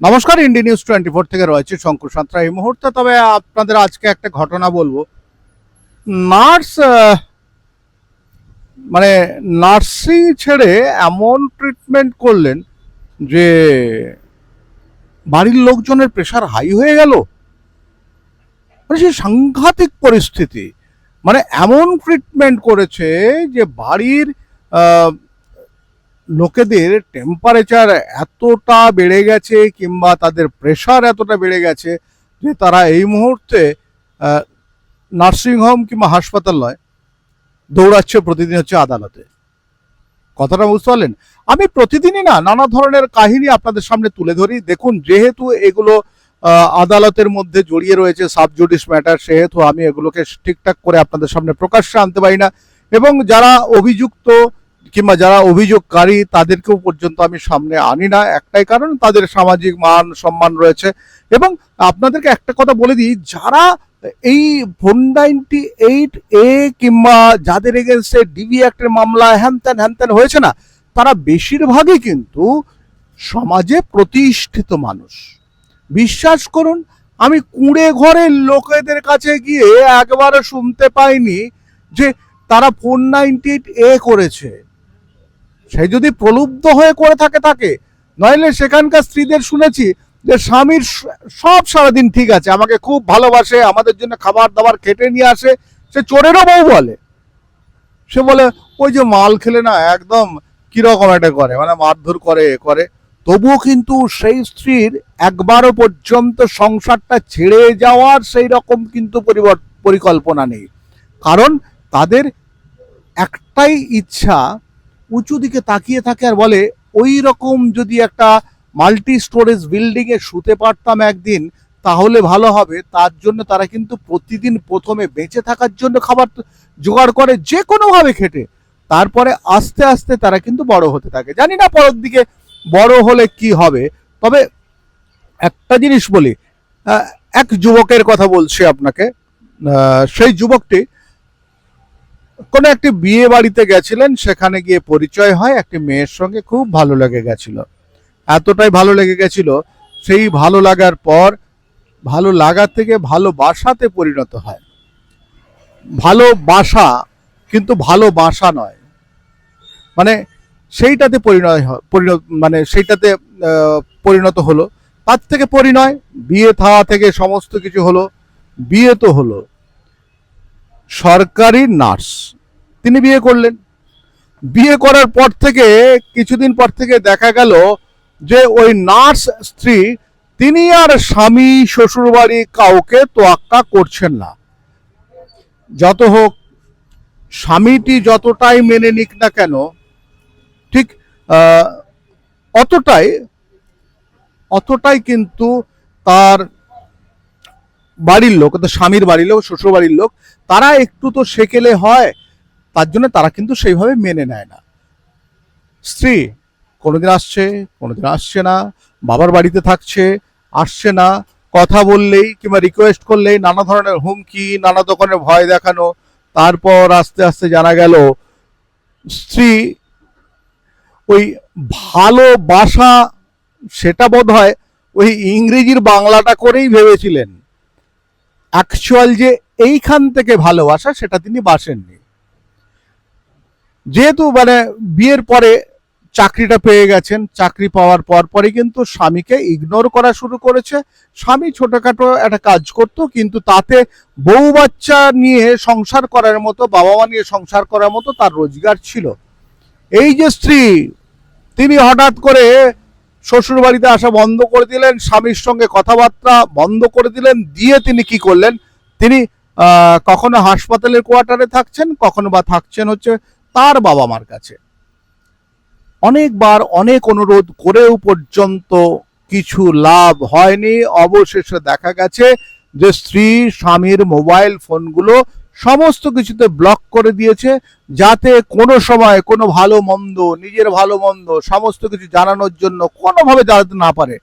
নমস্কার India news twenty four থেকে রয়েছে শঙ্কর সাঁতরা এই মুহূর্তে। তবে আপনাদের আজকে একটা ঘটনা বলব। নার্স মানে নার্সিং ছেড়ে এমন ট্রিটমেন্ট করলেন যে বাড়ির লোকজনের প্রেশার হাই হয়ে গেল। মানে সেই সাংঘাতিক পরিস্থিতি। মানে এমন ট্রিটমেন্ট করেছে যে বাড়ির লোকেদের টেম্পারেচার এতটা বেড়ে গেছে কিংবা তাদের প্রেশার এতটা বেড়ে গেছে যে তারা এই মুহূর্তে নার্সিংহোম কিংবা হাসপাতাল নয়, দৌড়াচ্ছে প্রতিদিন হচ্ছে আদালতে। কথাটা বুঝতে পারলেন? আমি প্রতিদিনই না, নানা ধরনের কাহিনী আপনাদের সামনে তুলে ধরি। দেখুন, যেহেতু এগুলো আদালতের মধ্যে জড়িয়ে রয়েছে সাবজুডিস ম্যাটার, সেহেতু আমি এগুলোকে ঠিকঠাক করে আপনাদের সামনে প্রকাশ্যে আনতে পারি না। এবং যারা অভিযুক্ত কিংবা যারা অভিযোগকারী তাদেরকেও পর্যন্ত আমি সামনে আনি না। একটাই কারণ, তাদের সামাজিক মান, সম্মান রয়েছে। এবং আপনাদেরকে একটা কথা বলে দিই, যারা এই ফোর নাইনটি এইট এ কিংবা যাদের এগেনস্টে ডিবি অ্যাক্টের মামলা হ্যান ত্যান হ্যান ত্যান হয়েছে না, তারা বেশিরভাগই কিন্তু সমাজে প্রতিষ্ঠিত মানুষ। বিশ্বাস করুন, আমি কুঁড়ে ঘরের লোকেদের কাছে গিয়ে একবারে শুনতে পাইনি যে তারা ফোর নাইনটি এইট এ করেছে। সে যদি প্রলুব্ধ হয়ে করে থাকে থাকে নইলে সেখানকার স্ত্রীদের শুনেছি যে স্বামীর সব সারাদিন ঠিক আছে, আমাকে খুব ভালোবাসে, আমাদের জন্য খাবার দাবার খেটে নিয়ে আসে। সে চোরেরও বউ বলে। সে বলে, ওই যে মাল খেলে না একদম কীরকম একটা করে মানে মারধর করে, এ করে। তবুও কিন্তু সেই স্ত্রীর একবারও পর্যন্ত সংসারটা ছেড়ে যাওয়ার সেই রকম কিন্তু পরিকল্পনা নেই। কারণ তাদের একটাই ইচ্ছা উঁচু দিকে তাকিয়ে থাকে আর বলে, ওই রকম যদি একটা মাল্টি স্টোরেজ বিল্ডিং এ শুতে পারতাম একদিন, তাহলে ভালো হবে। তার জন্য তারা কিন্তু প্রতিদিন প্রথমে বেঁচে থাকার জন্য খাবার জোগাড় করে যে কোনোভাবে খেটে। তারপরে আস্তে আস্তে তারা কিন্তু বড় হতে থাকে। জানি না পরের দিকে বড় হলে কি হবে। তবে একটা জিনিস বলি এক যুবকের কথা বলছি আপনাকে। সেই যুবকটি কোনো একটি বিয়ে বাড়িতে গেছিলেন, সেখানে গিয়ে পরিচয় হয়, একটি মেয়ের সঙ্গে খুব ভালো লেগে গেছিল। এতটাই ভালো লেগে গেছিল, সেই ভালো লাগার পর, ভালো লাগার থেকে ভালোবাসাতে পরিণত হয়। ভালোবাসা কিন্তু ভালোবাসা নয়। মানে সেইটাতে পরিণয় পরিণত মানে সেইটাতে পরিণত হলো। তার থেকে পরিণয়, বিয়ে থাওয়া থেকে সমস্ত কিছু হলো, বিয়ে তো হলো। সরকারি নার্স। তিনি বিয়ে করলেন। বিয়ে করার পর থেকে, কিছুদিন পর থেকে দেখা গেল যে ওই নার্স স্ত্রী তিনি আর স্বামী, শ্বশুরবাড়ি কাউকে তোয়াক্কা করছেন না। যত হোক, স্বামীটি যতটাই মেনে নিক না কেন, ঠিক অতটাই অতটাই কিন্তু তার বাড়ির লোক, অর্থাৎ স্বামীর বাড়ির লোক, শ্বশুর বাড়ির লোক, তারা একটু তো সেকেলে হয়, তার জন্য তারা কিন্তু সেইভাবে মেনে নেয় না। স্ত্রী কোনোদিন আসছে কোনোদিন আসছে না, বাবার বাড়িতে থাকছে, আসছে না, কথা বললেই কিংবা রিকোয়েস্ট করলেই নানা ধরনের হুমকি, নানা ধরনের ভয় দেখানো, তারপর আস্তে আস্তে জানা গেল, স্ত্রী ওই ভালোবাসা সেটা বোধ হয় ওই ইংরেজির বাংলাটা করেই ভেবেছিলেন। অ্যাকচুয়াল যে এইখান থেকে ভালোবাসা, সেটা তিনি বাসেননি। যেহেতু মানে বিয়ের পরে চাকরিটা পেয়ে গেছেন, চাকরি পাওয়ার পর পরে কিন্তু স্বামীকে ইগনোর করা শুরু করেছে। স্বামী ছোটখাটো একটা কাজ করত, কিন্তু তাতে বউ বাচ্চা নিয়ে সংসার করার মতো বাবা মা নিয়ে সংসার করার মতো তার রোজগার ছিল। এই যে স্ত্রী, তিনি হঠাৎ করে শ্বশুর বাড়িতে আসা বন্ধ করে দিলেন, স্বামীর সঙ্গে কথাবার্তা বন্ধ করে দিলেন, দিয়ে তিনি কি করলেন? তিনি কখনো হাসপাতালের কোয়ার্টারে থাকছেন, কখনো বা থাকছেন হচ্ছে তার বাবা মার কাছে। অনেকবার অনেক অনুরোধ করেও পর্যন্ত কিছু লাভ হয়নি। অবশেষে দেখা গেছে যে স্ত্রী, স্বামীর মোবাইল ফোনগুলো সমস্ত কিছুতে ব্লক করে দিয়েছে যাতে কোনো সময় কোনো ভালো মন্দ, নিজের ভালো মন্দ সমস্ত কিছু জানানোর জন্য কোনোভাবে জানাতে না পারে।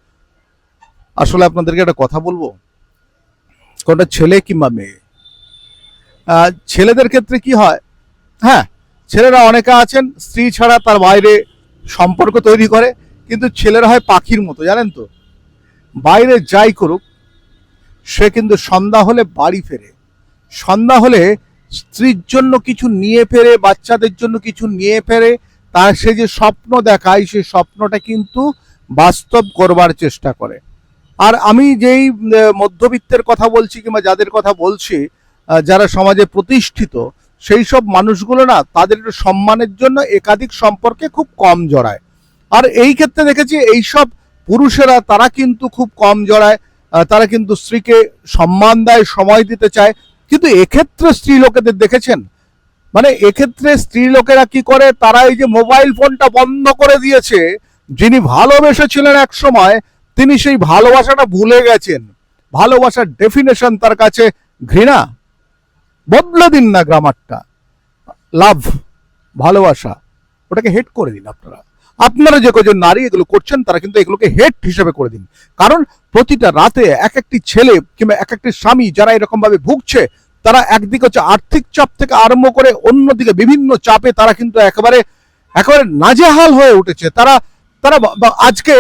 আসলে আপনাদেরকে একটা কথা বলব। কোনটা ছেলে কিংবা মেয়ে? ছেলেদের ক্ষেত্রে কি হয়? হ্যাঁ ছেলেরা অনেকে আছেন, স্ত্রী ছাড়া তার বাইরে সম্পর্ক তৈরি করে, কিন্তু ছেলেরা হয় পাখির মতো, জানেন তো? বাইরে যাই করুক, সে কিন্তু সন্ধ্যা হলে বাড়ি ফেরে। সন্ধ্যা হলে স্ত্রীর জন্য কিছু নিয়ে ফেরে, বাচ্চাদের জন্য কিছু নিয়ে ফেরে তার সে যে স্বপ্ন দেখায় সেই স্বপ্নটা কিন্তু বাস্তব করবার চেষ্টা করে। আর আমি যেই মধ্যবিত্তের কথা বলছি কিংবা যাদের কথা বলছি যারা সমাজে প্রতিষ্ঠিত, সেই সব মানুষগুলো না তাদের সম্মানের জন্য একাধিক সম্পর্কে খুব কম জড়ায়। আর এই ক্ষেত্রে দেখেছি এইসব পুরুষেরা তারা কিন্তু খুব কম জড়ায় তারা কিন্তু স্ত্রীকে সম্মান দেয়, সময় দিতে চায় কিন্তু এক্ষেত্রে স্ত্রী লোকেদের দেখেছেন? মানে এক্ষেত্রে স্ত্রী লোকেরা কি করে? তারা এই যে মোবাইল ফোনটা বন্ধ করে দিয়েছে, যিনি ভালোবেসেছিলেন এক সময়, তিনি সেই ভালোবাসাটা ভুলে গেছেন। ভালোবাসার ডেফিনেশন তার কাছে ঘৃণা। বদলে দিন না গ্রামারটা। লাভ ভালোবাসা, ওটাকে হেট করে দিন আপনারা। আপনারা যে কজন নারী এগুলো করছেন, তারা কিন্তু এগুলোকে হেট হিসেবে করে দিন। কারণ প্রতিটা রাতে এক একটি ছেলে কিংবা এক একটি স্বামী যারা এরকম ভাবে ভুগছে তারা একদিকে হচ্ছে আর্থিক চাপ থেকে আরম্ভ করে অন্যদিকে বিভিন্ন চাপে তারা কিন্তু একেবারে একেবারে নাজেহাল হয়ে উঠেছে। তারা তারা আজকে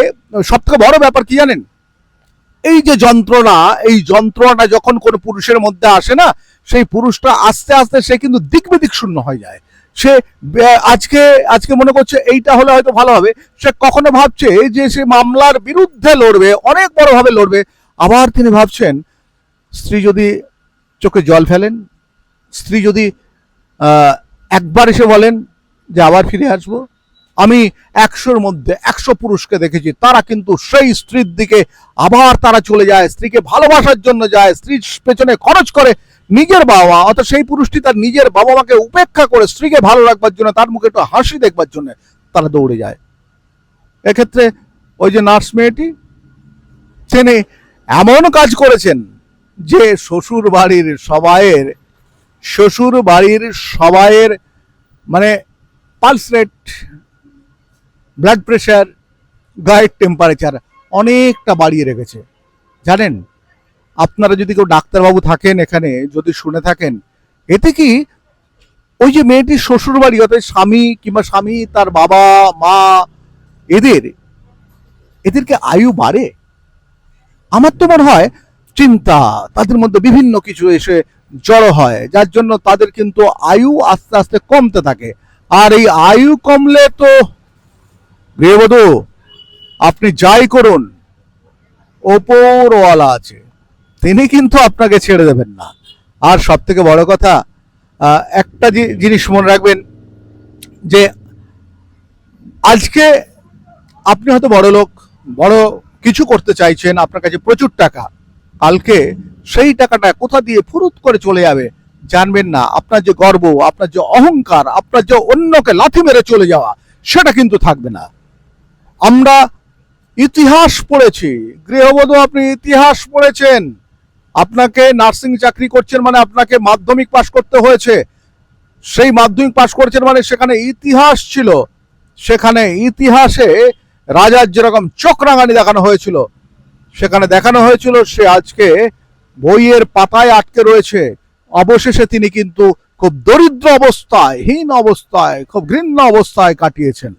সব থেকে বড় ব্যাপার কি জানেন? এই যে যন্ত্রণা, এই যন্ত্রণাটা যখন কোনো পুরুষের মধ্যে আসে না, সেই পুরুষটা আস্তে আস্তে সে কিন্তু দিক বিদিক শূন্য হয়ে যায়। সে আজকে আজকে মনে করছে এইটা হলে হয়তো ভালো হবে। সে কখনো ভাবছে যে সে মামলার বিরুদ্ধে লড়বে, অনেক বড়ভাবে লড়বে। আবার তিনি ভাবছেন, স্ত্রী যদি চোখে জল ফেলেন। স্ত্রী যদি একবার এসে বলেন যে আবার ফিরে আসব, আমি একশোর মধ্যে একশো পুরুষকে দেখেছি, তারা কিন্তু সেই স্ত্রীর দিকে আবার তারা চলে যায়, স্ত্রীকে ভালোবাসার জন্য যায়, স্ত্রীর পেছনে খরচ করে নিজের বাবা মা অর্থাৎ সেই পুরুষটি তার নিজের বাবা মাকে উপেক্ষা করে স্ত্রীকে ভালো রাখবার জন্য, তার মুখে একটু হাসি দেখবার জন্য তারা দৌড়ে যায়। এক্ষেত্রে ওই যে নার্স মেয়েটি, তিনি এমন কাজ করেছেন যে শ্বশুর বাড়ির সবাইয়ের শ্বশুর বাড়ির সবাইয়ের মানে পালস রেট ব্লাড প্রেশার গায়ের টেম্পারেচার অনেকটা বাড়িয়ে রেখেছে। জানেন, আপনারা যদি কেউ ডাক্তারবাবু থাকেন এখানে, যদি শুনে থাকেন, এতে কি ওই যে মেয়েটির শ্বশুর বাড়ি অর্থাৎ স্বামী কিংবা স্বামী, তার বাবা, মা, এদের এদেরকে আয়ু বাড়ে? আমার তো মনে হয় চিন্তা, তাদের মধ্যে বিভিন্ন কিছু এসে জড়ো হয়, যার জন্য তাদের কিন্তু আয়ু আস্তে আস্তে কমতে থাকে। আর এই আয়ু কমলে তো, গৃহবধূ, আপনি যাই করুন, ওপরওয়ালা আছে, তিনি কিন্তু আপনাকে ছেড়ে দেবেন না। আর সব থেকে বড় কথা একটা জিনিস মনে রাখবেন, যে আজকে আপনি হয়তো বড় লোক বড় কিছু করতে চাইছেন, আপনার কাছে প্রচুর টাকা কালকে সেই টাকাটা কোথা দিয়ে ফুরুত করে চলে যাবে? জানবেন না। আপনার যে গর্ব, আপনার যে অহংকার, আপনার যে অন্যকে লাথি মেরে চলে যাওয়া, সেটা কিন্তু থাকবে না। আমরা ইতিহাস পড়েছি। গৃহবধূ, আপনি ইতিহাস পড়েছেন। আপনাকে নার্সিং চাকরি করছেন মানে আপনাকে মাধ্যমিক পাশ করতে হয়েছে। সেই মাধ্যমিক পাশ করছেন মানে সেখানে ইতিহাস ছিল। সেখানে ইতিহাসে রাজার যেরকম চোখ রাঙানি দেখানো হয়েছিল সেখানে দেখানো হয়েছিল সে আজকে বইয়ের পাতায় আটকে রয়েছে। অবশেষে তিনি কিন্তু খুব দরিদ্র অবস্থায়, হীন অবস্থায়, খুব ঘৃণ্য অবস্থায় কাটিয়েছেন।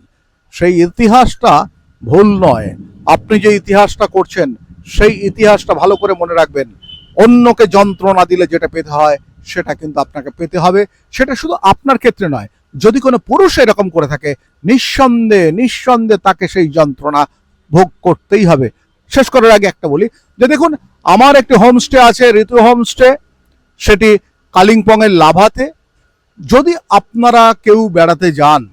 সেই ইতিহাসটা ভুল নয়। আপনি যে ইতিহাসটা করছেন, সেই ইতিহাসটা ভালো করে মনে রাখবেন। অন্যকে যন্ত্রণা দিলে যেটা পেতে হয়, সেটা কিন্তু আপনাকে পেতে হবে। সেটা শুধু আপনার ক্ষেত্রে নয়, যদি কোনো পুরুষ এরকম করে থাকে, নিঃসন্দেহে নিঃসন্দেহে তাকে সেই যন্ত্রণা ভোগ করতেই হবে। শেষ করার আগে একটা বলি, যে দেখুন, আমার একটি হোমস্টে আছে, ঋতু হোমস্টে সেটি কালিম্পংয়ের লাভাতে। যদি আপনারা কেউ বেড়াতে যান,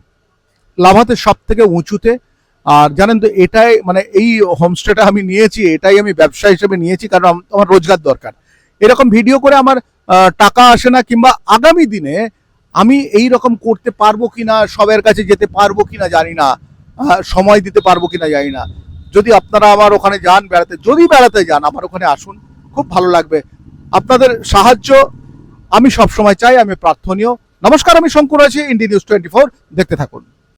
লাভাতে সব থেকে উঁচুতে, আর জানেন তো, এটাই মানে এই হোমস্টেটা আমি নিয়েছি, এটাই আমি ব্যবসা হিসেবে নিয়েছি, কারণ আম- আমার রোজগার দরকার। এরকম ভিডিও করে আমার টাকা আসে না, কিংবা আগামী দিনে আমি এই রকম করতে পারব কিনা, সবার কাছে যেতে পারব কিনা জানি না সময় দিতে পারব কিনা জানি না। যদি আপনারা আমার ওখানে যান বেড়াতে, যদি বেড়াতে যান, আমার ওখানে আসুন, খুব ভালো লাগবে। আপনাদের সাহায্য আমি সবসময় চাই, আমি প্রার্থনীয়। নমস্কার, আমি শঙ্কর আছি ইন্ডি নিউজ টোয়েন্টি দেখতে থাকুন।